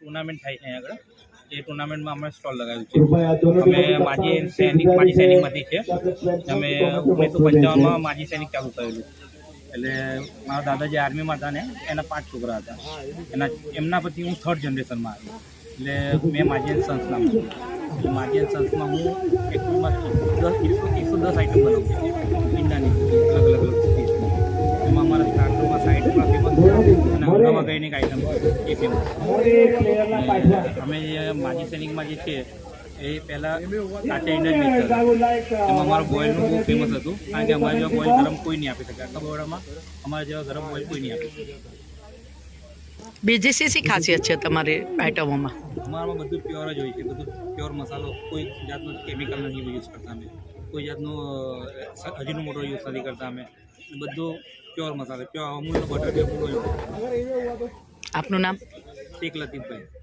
Tournament થાય છે અહીંયા આગળ. એ ટુર્નામેન્ટમાં અમે સ્ટોલ લગાવ્યું છે. અમે માજી સૈનિક માજી સૈનિકમાંથી છે. અમે ઓગણીસો પંચાવનમાં માજી સૈનિક ચાલુ કરેલું એટલે મારા દાદા જે આર્મીમાં હતા ને એના પાંચ છોકરા હતા. એના એમના પછી હું થર્ડ જનરેશનમાં આવ્યો. એટલે મેં માજી સંસ્થામાં માજી સંસ્થામાં હું એકમાં દસ એકસો દસ આઈટમ બનાવું છું. ઈંડાની અલગ અલગ અલગ એમાં અમારા સ્ટાર્ટરમાં છે અને હંગામા કરીને આઈટમ એ ફેમસ અમે જે માજી સૈનિકમાં જે છે એ પહેલાં કાચા ઈંડા જ વેચતા એમાં અમારું બોઇલનું બહુ ફેમસ હતું કારણ કે અમારા જેવા બોઇલ ગરમ કોઈ નહીં આપી શકે આખા બરોડામાં અમારા જેવા ગરમ બોઇલ કોઈ નહીં આપી શકે બીજી શી શી ખાસિયત છે તમારી આઈટમોમાં. અમારામાં બધું પ્યોર જ હોય છે બધું પ્યોર મસાલો કોઈ જાતનો કેમિકલ નથી યુઝ કરતા અમે. કોઈ જાતનો હજીનો મોટો યુઝ નથી કરતા અમે. બધું પ્યોર મસાલો પ્યોર અમૂલનો બટર આપનું નામ? શેખ લતીફભાઈ.